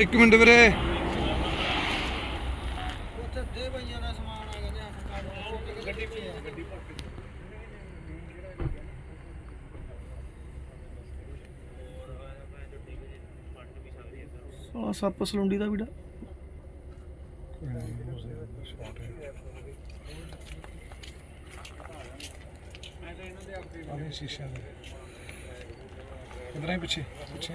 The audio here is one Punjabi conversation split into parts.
ਇੱਕ ਮਿੰਟ ਵੀਰੇ। ਉੱਥੇ ਦੇ ਬਈਆਂ ਦਾ ਸਮਾਨ ਆ ਗਿਆ ਤੇ ਗੱਡੀ ਪਈ ਹੈ ਗੱਡੀ ਆ ਸੱਪ ਸਲੁੰਡੀ ਦਾ ਵੀੜਾ ਆਲੇ ਸ਼ੀਸ਼ਿਆਂ ਦੇ। ਇਧਰ ਹੀ ਪਿੱਛੇ? ਪਿੱਛੇ।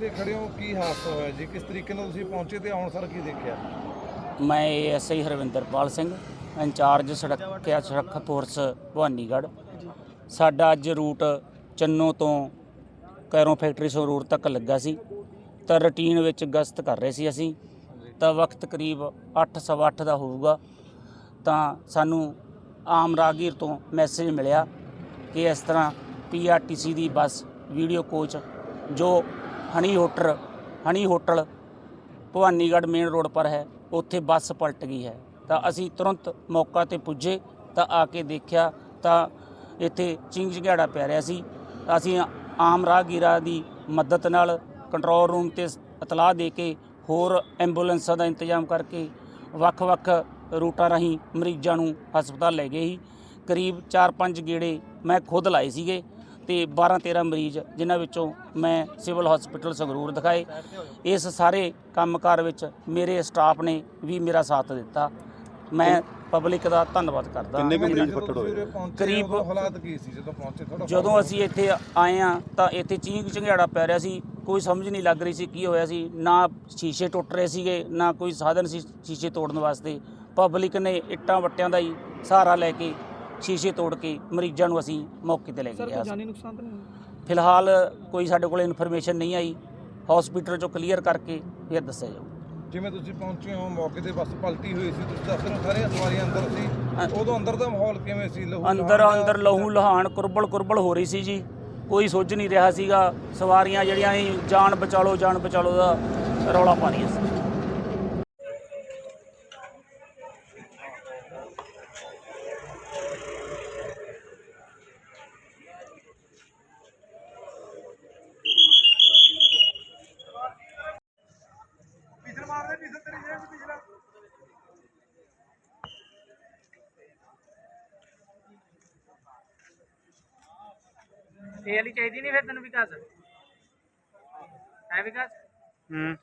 ਇੱਥੇ ਖੜੇ ਹੋ, ਕੀ ਹਾਦਸਾ ਹੋਇਆ ਜੀ? ਕਿਸ ਤਰੀਕੇ ਨਾਲ ਤੁਸੀਂ ਪਹੁੰਚੇ ਤੇ ਆਉਣ ਸਰ ਕੀ ਦੇਖਿਆ? ਮੈਂ ਐਸਆਈ ਹਰਵਿੰਦਰਪਾਲ ਸਿੰਘ, ਇੰਚਾਰਜ ਸੜਕਿਆ ਸੁਰੱਖਿਆ ਫੋਰਸ ਭਵਾਨੀਗੜ੍ਹ। ਸਾਡਾ ਅੱਜ ਰੂਟ ਚੰਨੋ ਤੋਂ ਕੈਰੋਂ ਫੈਕਟਰੀ ਸੰਗਰੂਰ ਤੱਕ ਲੱਗਾ ਸੀ। ਤਾਂ ਰੂਟੀਨ ਵਿੱਚ ਗਸ਼ਤ ਕਰ ਰਹੇ ਸੀ ਅਸੀਂ। ਤਾਂ ਵਕਤ ਕਰੀਬ 8:08 ਦਾ ਹੋਊਗਾ। ਤਾਂ ਸਾਨੂੰ ਆਮ ਰਾਗੀਰ ਤੋਂ ਮੈਸੇਜ ਮਿਲਿਆ ਕਿ ਇਸ ਤਰ੍ਹਾਂ ਪੀਆਰਟੀਸੀ ਦੀ ਬੱਸ, ਵੀਡੀਓ ਕੋਚ, ਜੋ honey hotel honey hotel Bhawanigarh main road ਪਰ ਹੈ। ਉੱਥੇ ਬੱਸ ਪਲਟ ਗਈ ਹੈ। ਤਾਂ ਅਸੀਂ ਤੁਰੰਤ ਮੌਕਾ ਤੇ ਪੁੱਜੇ, ਤਾਂ ਆ ਕੇ ਦੇਖਿਆ ਤਾਂ ਇੱਥੇ ਚਿੰਗ ਝਗੜਾ ਪੈ ਰਿਹਾ ਸੀ। ਅਸੀਂ ਆਮ ਰਾਹਗੀਰਾਂ ਦੀ ਮਦਦ ਨਾਲ ਕੰਟਰੋਲ ਰੂਮ ਤੇ ਇਤਲਾਹ ਦੇ ਕੇ ਹੋਰ ਐਂਬੂਲੈਂਸਾਂ ਦਾ ਇੰਤਜ਼ਾਮ ਕਰਕੇ ਵੱਖ-ਵੱਖ ਰੂਟਾਂ ਰਾਹੀਂ ਮਰੀਜ਼ਾਂ ਨੂੰ ਹਸਪਤਾਲ ਲੈ ਗਏ ਸੀ। ਕਰੀਬ 4-5 ਗੇੜੇ ਮੈਂ ਖੁਦ ਲਾਏ ਸੀਗੇ। ਤੇ 12-13 ਮਰੀਜ਼ ਜਿਨ੍ਹਾਂ ਵਿੱਚੋਂ ਮੈਂ ਸਿਵਲ ਹਸਪੀਟਲ ਸੰਗਰੂਰ ਦਿਖਾਏ। ਇਸ ਸਾਰੇ ਕੰਮਕਾਰ ਵਿੱਚ ਮੇਰੇ ਸਟਾਫ ਨੇ ਵੀ ਮੇਰਾ ਸਾਥ ਦਿੱਤਾ। ਮੈਂ ਪਬਲਿਕ ਦਾ ਧੰਨਵਾਦ ਕਰਦਾ। ਕਿੰਨੇ ਮਰੀਜ਼ ਫੱਟੜ ਹੋਏ? ਕਰੀਬ- ਹਾਲਾਤ ਕੀ ਸੀ? ਜਦੋਂ ਪਹੁੰਚੇ ਥੋੜਾ ਜਦੋਂ ਅਸੀਂ ਇੱਥੇ ਆਏ ਆ ਤਾਂ ਇੱਥੇ ਚੀਂਕ ਝੰਗਿਆੜਾ ਪੈ ਰਿਹਾ ਸੀ। ਕੋਈ ਸਮਝ ਨਹੀਂ ਲੱਗ ਰਹੀ ਸੀ ਕੀ ਹੋਇਆ ਸੀ। ਨਾ ਸ਼ੀਸ਼ੇ ਟੁੱਟ ਰਹੇ ਸੀਗੇ ਨਾ ਕੋਈ ਸਾਧਨ ਸੀ ਸ਼ੀਸ਼ੇ ਤੋੜਨ ਵਾਸਤੇ। ਪਬਲਿਕ ਨੇ ਇੱਟਾਂ ਵੱਟਿਆਂ ਦਾ ਹੀ ਸਹਾਰਾ ਲੈ ਕੇ ਸ਼ੀਸ਼ੇ ਤੋੜ ਕੇ ਮਰੀਜ਼ਾਂ ਨੂੰ ਅਸੀਂ ਮੌਕੇ ਤੇ ਲੈ ਕੇ ਸਰ ਗਿਆ ਕੋਈ ਸੀ। ਜਾਨੀ ਨੁਕਸਾਨ ਤਾਂ ਨਹੀਂ ਹੋਇਆ? ਫਿਲਹਾਲ ਕੋਈ ਸਾਡੇ ਕੋਲ ਇਨਫੋਰਮੇਸ਼ਨ ਨਹੀਂ ਆਈ। ਹਸਪੀਟਲ ਚੋਂ ਕਲੀਅਰ ਕਰਕੇ ਫਿਰ ਦੱਸਿਆ ਜਾਊ। ਜਿਵੇਂ ਤੁਸੀਂ ਪਹੁੰਚੇ ਹੋ ਮੌਕੇ ਤੇ ਬੱਸ ਪਲਟੀ ਹੋਈ ਸੀ ਤੁਸੀਂ ਦੱਸ ਰਹੇ ਹੋ ਸਾਰੇ ਸਵਾਰੀਆਂ ਅੰਦਰ ਸੀ। ਉਦੋਂ ਅੰਦਰ ਦਾ ਮਾਹੌਲ ਕਿਵੇਂ ਸੀ? ਲਹੂ ਅੰਦਰ ਲਹਾਨ ਅੰਦਰ ਲਹੂ ਲਹਾਨ ਕੁਰਬਲ ਕੁਰਬਲ ਹੋ ਰਹੀ ਸੀ ਜੀ। ਕੋਈ ਸੁੱਝ ਨਹੀਂ ਰਿਹਾ ਸੀਗਾ। ਸਵਾਰੀਆਂ ਜਿਹੜੀਆਂ ਸੀ ਜਾਨ ਬਚਾਲੋ ਜਾਨ ਬਚਾਲੋ ਦਾ ਰੌਲਾ ਪਾ ਰਹੀਆਂ ਸੀ। ਇਹ ਵਾਲੀ ਚਾਹੀਦੀ ਨਹੀਂ ਫਿਰ ਤੈਨੂੰ ਵਿਕਾਸ। ਹੈ ਵਿਕਾਸ? ਹੂੰ।